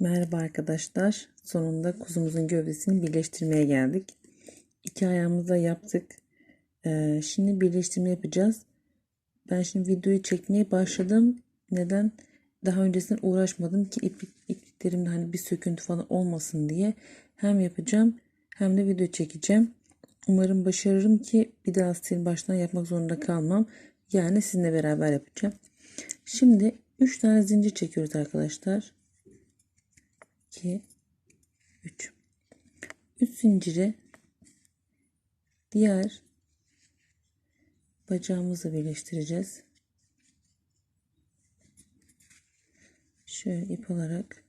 Merhaba arkadaşlar. Sonunda kuzumuzun gövdesini birleştirmeye geldik. İki ayağımızda yaptık. Ee, şimdi birleştirme yapacağız. Ben şimdi videoyu çekmeye başladım. Neden? Daha öncesinde uğraşmadım ki iplik, ipliklerimde hani bir söküntü falan olmasın diye. Hem yapacağım hem de video çekeceğim. Umarım başarırım ki bir daha sil baştan yapmak zorunda kalmam. Yani sizinle beraber yapacağım. Şimdi 3 tane zincir çekiyoruz arkadaşlar. 2 3 3 zinciri diğer bacağımızla birleştireceğiz. Şöyle ip alarak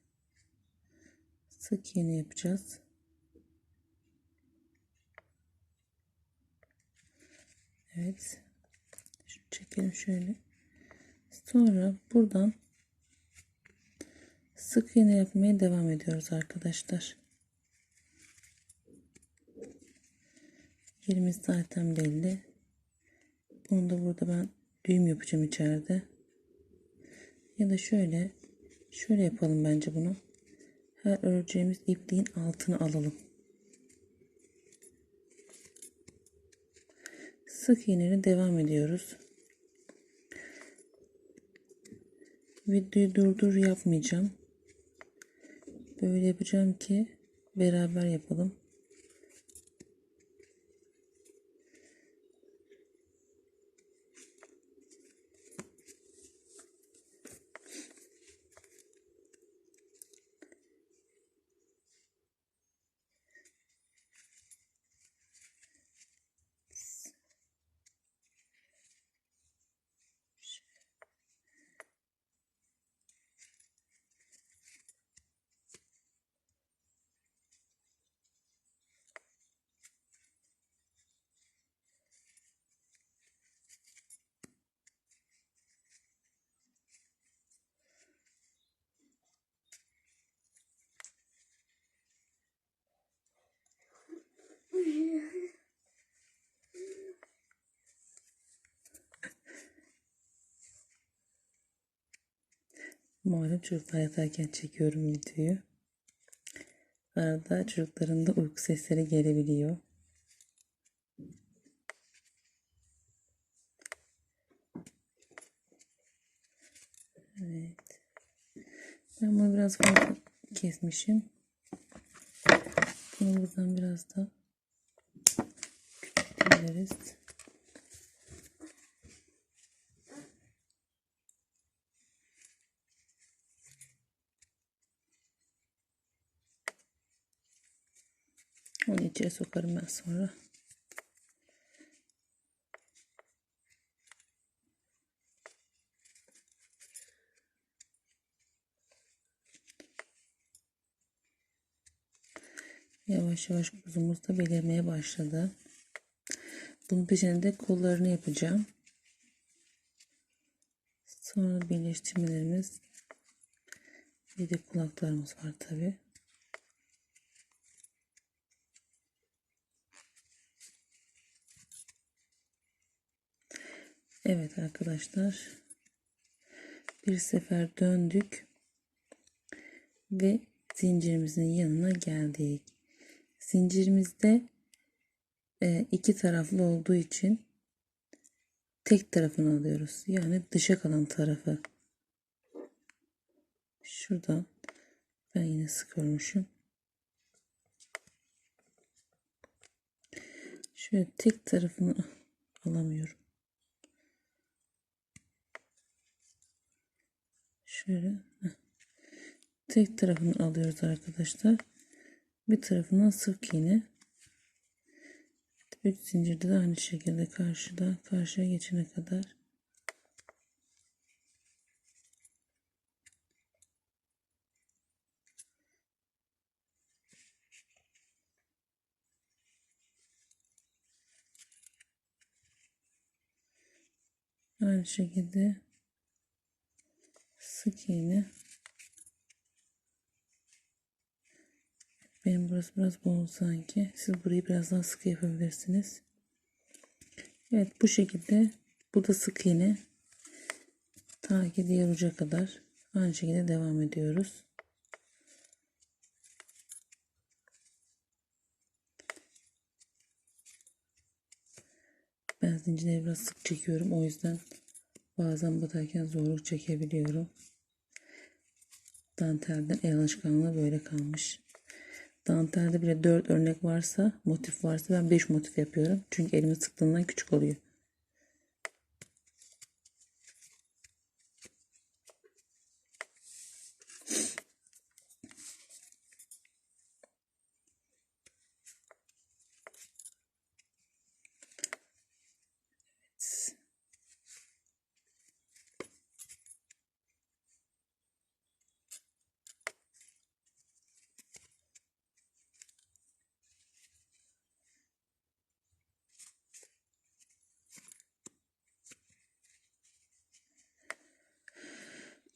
sık iğne yapacağız. Evet. Şunu çekelim şöyle. Sonra buradan sık iğne yapmaya devam ediyoruz arkadaşlar. Yerimiz zaten belli. Bunu da burada ben düğüm yapacağım içeride. Ya da şöyle şöyle yapalım bence bunu. Her öreceğimiz ipliğin altını alalım. Sık iğneyle devam ediyoruz. Videoyu durdur yapmayacağım. Böyle yapacağım ki beraber yapalım. Malum çocuklar yatarken çekiyorum videoyu. Arada çocukların da uyku sesleri gelebiliyor. Evet. Ben bunu biraz fazla kesmişim. Bunu buradan biraz da küçültebiliriz. Onu içeri sokarım ben sonra. Yavaş yavaş kuzumuz da belirmeye başladı. Bunun peşinde kollarını yapacağım. Sonra birleştirmelerimiz. Bir de kulaklarımız var tabi. Evet arkadaşlar. Bir sefer döndük. Ve zincirimizin yanına geldik. Zincirimizde iki taraflı olduğu için tek tarafını alıyoruz. Yani dışa kalan tarafı. Şuradan ben yine sıkıyormuşum. Şöyle tek tarafını alamıyorum. Şöyle tek tarafını alıyoruz arkadaşlar. Bir tarafından sık iğne. 3 zincirde de aynı şekilde karşıda karşıya geçene kadar. Aynı şekilde sık iğne Benim burası biraz bol sanki. Siz burayı biraz daha sıkı yapabilirsiniz. Evet bu şekilde. Bu da sık iğne. Ta ki diğer uca kadar. Aynı şekilde devam ediyoruz. Ben zincirleri biraz sık çekiyorum. O yüzden bazen batarken zorluk çekebiliyorum. Dantelden el alışkanlığı böyle kalmış. Dantelde bile 4 örnek varsa, motif varsa ben 5 motif yapıyorum. Çünkü elimi sıktığından küçük oluyor.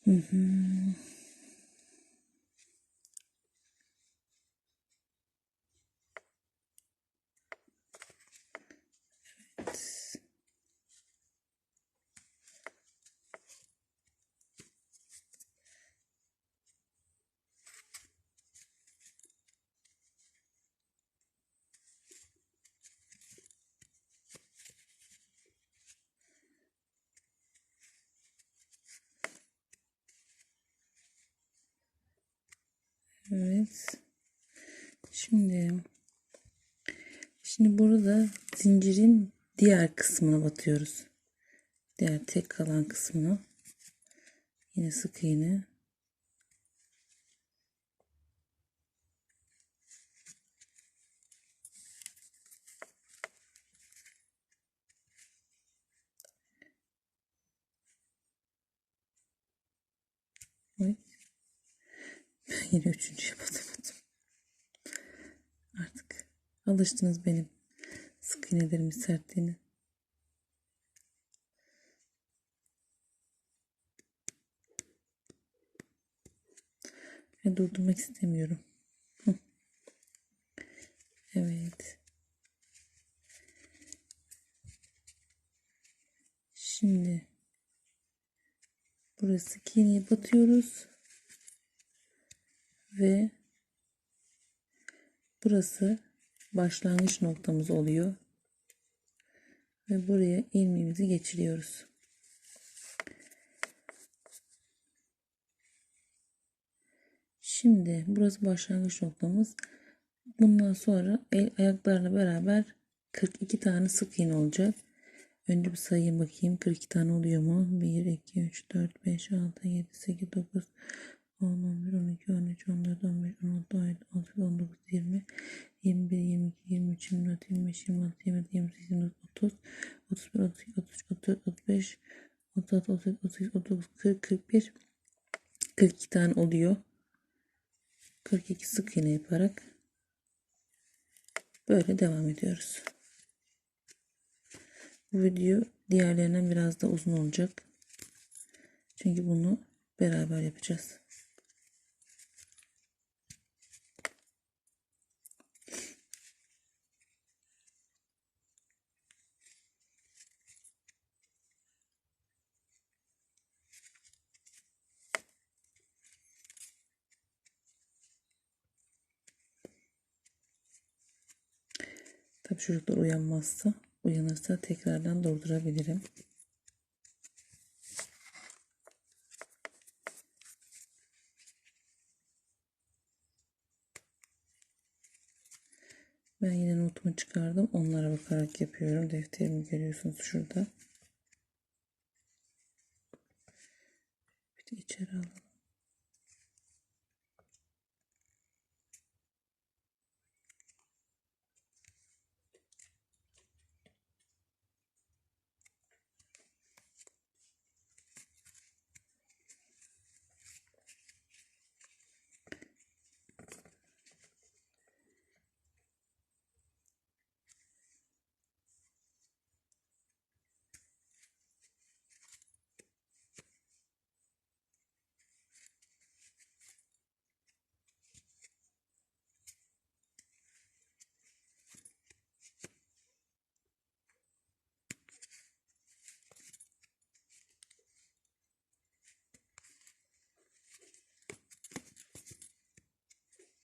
嗯哼。Evet. Şimdi şimdi burada zincirin diğer kısmına batıyoruz. Diğer tek kalan kısmına. Yine sık iğne. Evet. Yine üçüncüye basamadım. Artık alıştınız benim sık iğnelerimin sertliğine. Ve durdurmak istemiyorum. Evet. Şimdi burası iğneye batıyoruz ve burası başlangıç noktamız oluyor ve buraya ilmeğimizi geçiriyoruz. Şimdi burası başlangıç noktamız. Bundan sonra el ayaklarla beraber 42 tane sık iğne olacak. Önce bir sayayım bakayım. 42 tane oluyor mu? 1, 2, 3, 4, 5, 6, 7, 8, 9, 10, 11, 12, 13, 14, 15, 16, 17, 18, 19, 20, 21, 22, 23, 24, 25, 26, 27, 28, 29, 30, 31, 32, 33, 34, 35, 36, 37, 38, 39, 40, 41, 42 tane oluyor. 42 sık iğne yaparak böyle devam ediyoruz. Bu video diğerlerinden biraz da uzun olacak. Çünkü bunu beraber yapacağız. Tabii çocuklar uyanmazsa, uyanırsa tekrardan durdurabilirim. Ben yine notumu çıkardım. Onlara bakarak yapıyorum. Defterimi görüyorsunuz şurada. Bir de içeri alalım.